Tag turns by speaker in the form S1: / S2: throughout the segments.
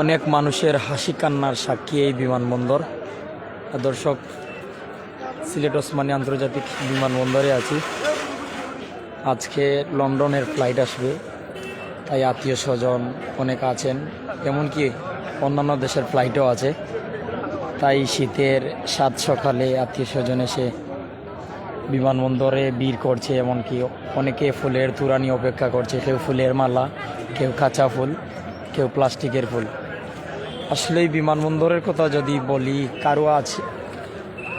S1: অনেক মানুষের হাসি কান্নার সাক্ষী এই বিমানবন্দর। দর্শক, সিলেট ওসমানী আন্তর্জাতিক বিমানবন্দরে আছি। আজকে লন্ডনের ফ্লাইট আসবে, তাই আত্মীয় স্বজন অনেক আছেন, এমনকি অন্যান্য দেশের ফ্লাইটও আছে। তাই শীতের সাত সকালে আত্মীয় স্বজন এসে বিমানবন্দরে ভিড় করছে, এমনকি অনেকে ফুলের তুরানি অপেক্ষা করছে। কেউ ফুলের মালা, কেউ কাঁচা ফুল, কেউ প্লাস্টিকের ফুল। আসলে বিমানবন্দরের কথা যদি বলি কারও আছে।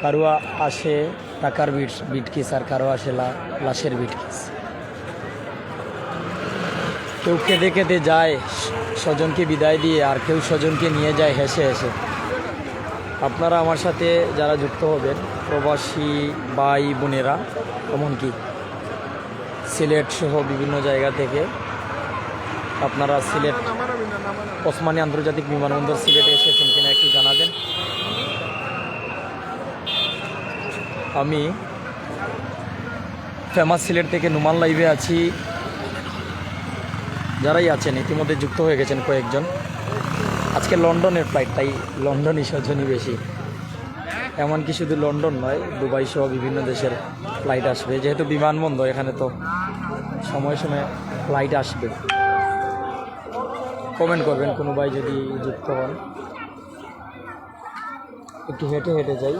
S1: কারও আসে টাকার বিট বিটকিস আর কারও আসে লাশের বিটকিস। কেউ কেঁদে কেঁদে যায়, স্বজনকে বিদায় দিয়ে, আর কেউ স্বজনকে নিয়ে যায় হেসে হেসে। আপনারা আমার সাথে যারা যুক্ত হবেন, প্রবাসী ভাই বোনেরা, এমনকি সিলেট সহ বিভিন্ন জায়গা থেকে, আপনারা সিলেট ওসমানী আন্তর্জাতিক বিমানবন্দর সিলেটে এসেছেন কিনা একটু জানাবেন। আমি ফেমাস সিলেট থেকে নুমান লাইভে আছি। যারাই আছেন, ইতিমধ্যে যুক্ত হয়ে গেছেন কয়েকজন। আজকে লন্ডনের ফ্লাইট তাই লন্ডনই সজনই বেশি। এমনকি শুধু লন্ডন নয়, দুবাই সহ বিভিন্ন দেশের ফ্লাইট আসবে। যেহেতু বিমানবন্দর, এখানে তো সময় সময় ফ্লাইট আসবে। কমেন্ট করবেন কোনো ভাই যদি যুক্ত হন। একটু হেঁটে হেঁটে যাই।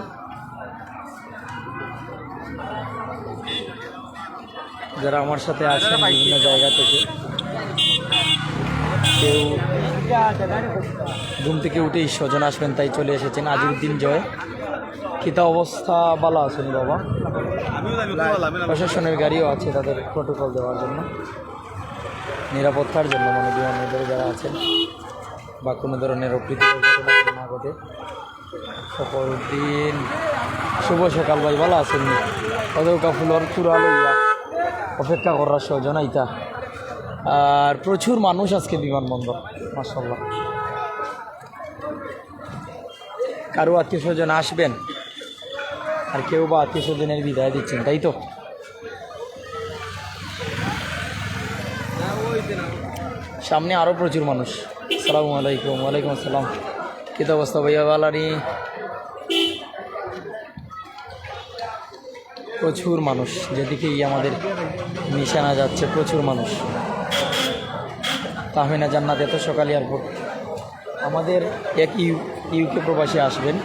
S1: যারা আমার সাথে আছেন বিভিন্ন জায়গা থেকে কেউ ঘুম থেকে উঠেই স্বজন আসবেন তাই চলে এসেছেন আজিরুদ্দিন জয়। কিতা অবস্থা? ভালো আছেন বাবা? প্রশাসনের গাড়িও আছে তাদের প্রোটোকল দেওয়ার জন্য। নিরাপত্তার জন্য মানে বিমানবন্দরে যারা আছেন, বা কোনো ধরনের অপ্রীতিকর না ঘটে সকলদিন শুভ সকাল ভাই, ভালো আছেন? অদৌকা ফুলর চূড়া লইয়া অপেক্ষা করার স্বজন আইতা। আর প্রচুর মানুষ আজকে বিমানবন্দর মাসাল্লাহ কারও আত্মীয় স্বজন আসবেন, আর কেউ বা আত্মীয় স্বজনের বিদায় দিচ্ছেন, তাই তো? সামনে আরও প্রচুর মানুষ। সালামু আলাইকুম, ওয়ালাইকুম আসসালাম। কী অবস্থা ভাইয়া বালারি প্রচুর মানুষ, যেদিকেই আমাদের নিশানা যাচ্ছে, প্রচুর মানুষ। তাহমিনা জান্নাত, এত সকালে এয়ারপোর্ট আমাদের এক ইউ ইউকে প্রবাসী আসবেন,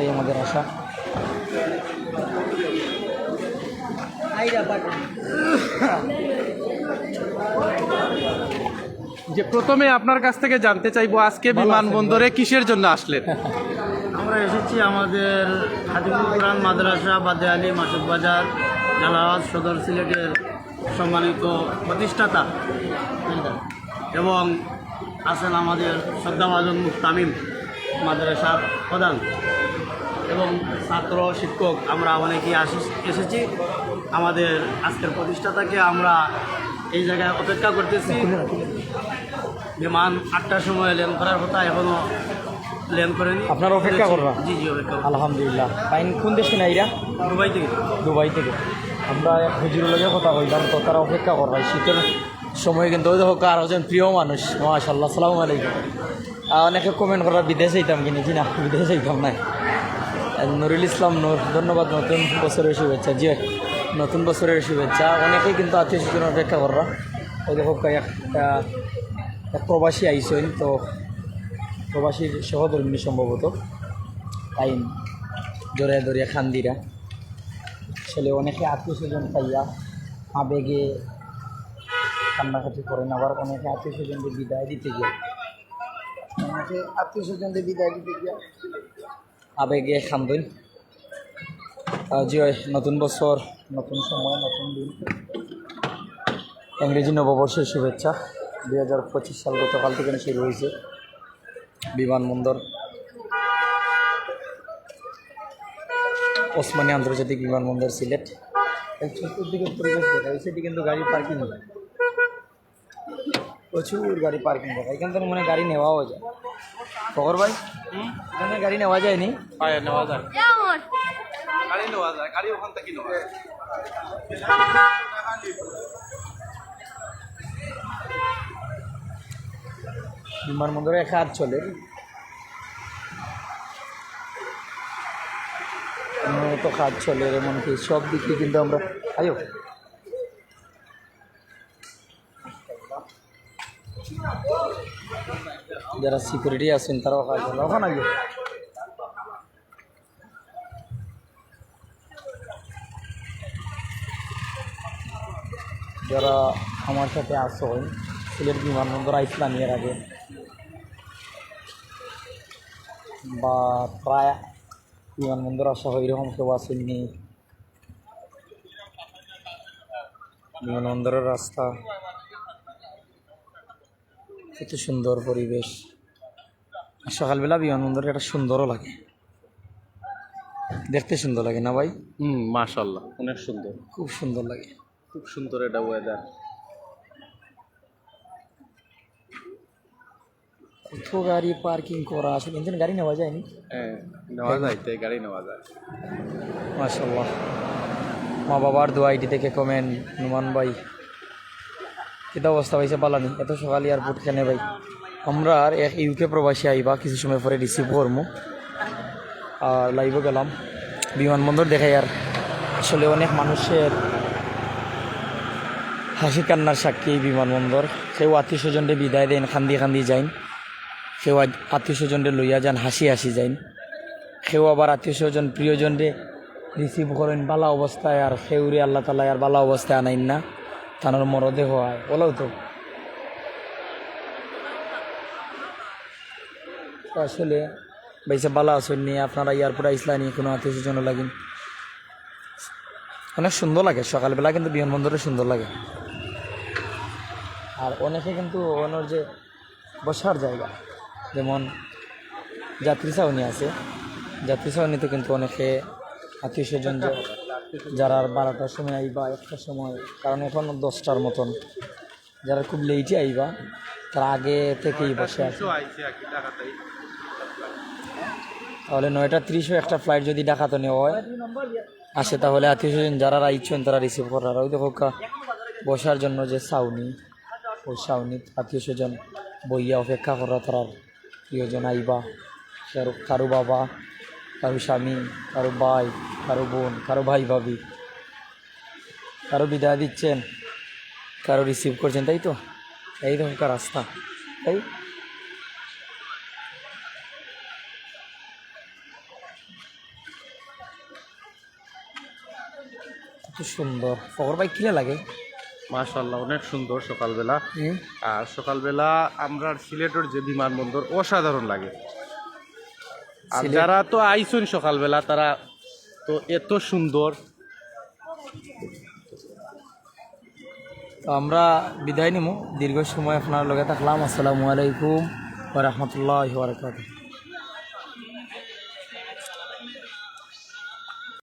S1: এই আমাদের আশা।
S2: যে প্রথমে আপনার কাছ থেকে জানতে চাইব আজকে বিমানবন্দরে কিসের জন্য আসলেন?
S3: আমরা এসেছি আমাদের কোরআন মাদ্রাসা বাদে আলী মাসুদ বাজার জালাওয়াত সদর সিলেটের সম্মানিত প্রতিষ্ঠাতা। এবং আছেন আমাদের শ্রদ্ধাভাজন মুস্তামিম মাদ্রাসার প্রধান। এবং ছাত্র শিক্ষক আমরা অনেকেই আসি এসেছি। আমাদের আজকের প্রতিষ্ঠাতাকে আমরা এই জায়গায় অপেক্ষা করতেছি। বিমান আটটার সময় ল্যান্ড করার কথা এখনও ল্যান্ড করেনি।
S1: আপনারা অপেক্ষা করবা?
S3: জি জি অপেক্ষা
S1: আলহামদুলিল্লাহ। ফাইন কোন দেশে না এরা
S3: দুবাই থেকে।
S1: দুবাই থেকে। আমরা এক হুজুরের লগে কথা কইলাম তো তারা অপেক্ষা করবা। শীতের সময় কিন্তু ওই দেখো কার একজন প্রিয় মানুষ। মাশাল্লাহ সালাম আলাইকুম। অনেকে কমেন্ট করা বিদেশে যেতাম কিনে জি না বিদেশে যেতাম না নুরুল ইসলাম নূর ধন্যবাদ নতুন বছরের শুভেচ্ছা। জি নতুন বছরের শুভেচ্ছা। অনেকেই কিন্তু আত্মীয় স্বজন অপেক্ষা কররা ওই দেখো একটা এক প্রবাসী আইসেন তো প্রবাসীর সহধর্মী সম্ভবত। তাই জোরে দরিয়া খান্দিরা। আসলে অনেকে আত্মীয় স্বজন পাইয়া আবেগে কান্নাকাটি করেন, আবার অনেকে আত্মীয় স্বজনদের বিদায় দিতে গিয়ে। অনেকে আত্মীয় স্বজনদের বিদায় দিতে গিয়ে আবেগে খান্দন। জি নতুন বছর, নতুন সময়, নতুন দিন। ইংরেজি নববর্ষের শুভেচ্ছা। দুই হাজার পঁচিশ সাল গতকাল থেকে শুরু হয়েছে বিমানবন্দর। ওসমানী আন্তর্জাতিক বিমানবন্দর সিলেট। এই চতুর্দিকে পরিবেশ দেখা যায় সেটি কিন্তু গাড়ি পার্কিং প্রচুর গাড়ি পার্কিং দেখা এখান থেকে মনে হয় গাড়ি নেওয়াও যায়। ফকর ভাই? এখানে গাড়ি নেওয়া যায়নি?
S2: পায়ে নেওয়া যায়। গাড়ি নেওয়া যায়। গাড়ি ওখান থেকে নেওয়া যায়।
S1: বিমানবন্দরে কাজ চলে। তো কাজ চলে এমনকি সব দিকে কিন্তু আমরা আয়ো। যারা সিকিউরিটি আছেন, তারাও কাজ চলে ওখানে আগে যারা আমার সাথে আসেন সিলেট বিমানবন্দর আইসলাম এর আগে। বা প্রায় বিমানবন্দর আসা হয় এরকম কেউ আসেননি। বিমানবন্দরের রাস্তা কত সুন্দর পরিবেশ। আর সকালবেলা বিমানবন্দরে একটা সুন্দরও লাগে। দেখতে সুন্দর লাগে না ভাই?
S2: হুম মাশাল্লাহ অনেক সুন্দর।
S1: খুব সুন্দর লাগে।
S2: খুব সুন্দর এটা ওয়েদার
S1: কত গাড়ি পার্কিং করা আসলে কিন্তু গাড়ি নেওয়া যায়নি।
S2: হ্যাঁ নেওয়া যায় তাই গাড়ি নেওয়া যায়।
S1: মাশাল্লাহ মা বাবার দোয়াইটি থেকে কমেন নুমান ভাই। কিতা অবস্থা পাইছে পালানি। এত সকালে এয়ারপোর্ট কেনে ভাই? আমরা আর এক ইউকে প্রবাসী আইবা কিছু সময় পরে রিসিভ করব আর লাইভে গেলাম। বিমানবন্দর দেখাই আর আসলে অনেক মানুষের হাসি কান্নার সাক্ষী বিমানবন্দর। কেউ আত্মীয় স্বজনরে বিদায় দেন খান্দি খান্দি যাইন। কেউ আত্মীয় স্বজনরে লইয়া যান, হাসি হাসি যাইন। সেও আবার আত্মীয় স্বজন প্রিয়জনরে রিসিভ করেন, বালা অবস্থায়, আর সেউরে আল্লাহ তালা আর বালা অবস্থায় আনাইন না। তানোর মরদেহ হয়। বলো তো। আসলে বাইসে বালা আসেন নিয়ে আপনারা এয়ারপোর্ট আইসলানি কোনো আত্মীয় স্বজন লাগিন? অনেক সুন্দর লাগে, সকালবেলা কিন্তু বিমানবন্দরে সুন্দর লাগে। আর অনেকে কিন্তু ওনার যে বসার জায়গা। যেমন যাত্রী ছাউনি আছে। যাত্রী ছাউনিতে কিন্তু অনেকে আত্মীয় স্বজন যারা বারোটার সময় আইবা, একটার সময়, কারণ এখন দশটার মতন। যারা খুব লেটে আইবা, তারা আগে থেকেই বসে আছে। তাহলে নয়টা ত্রিশও একটা ফ্লাইট যদি ডাকাতো নেওয়া হয়, আসে তাহলে আত্মীয় স্বজন যারা ইচ্ছেন তারা রিসিভ করার। ওই দেখো বসার জন্য যে ছাউনি, ওই ছাউনি আত্মীয় স্বজন বইয়া অপেক্ষা করা তারার প্রিয়জন আইবা, কারও কারও বাবা, কারও স্বামী, কারও ভাই, কারও বোন, কারও ভাই, ভাবি। কারও বিদায় দিচ্ছেন, কারও রিসিভ করছেন, তাই তো? এই রকম রাস্তা, তাই? সুন্দর। ফকর ভাই কিনে লাগে?
S2: মাশাল্লাহ অনেক সুন্দর সকালবেলা। আর সকালবেলা আমরা সিলেটের যে বিমানবন্দর অসাধারণ লাগে। আর যারা তো আইসুন সকালবেলা তারা তো এত সুন্দর।
S1: তো আমরা বিদায় নিব দীর্ঘ সময় আপনার লগে থাকলাম। আসসালামু আলাইকুম ওরহমতুল্লাহ বারকাত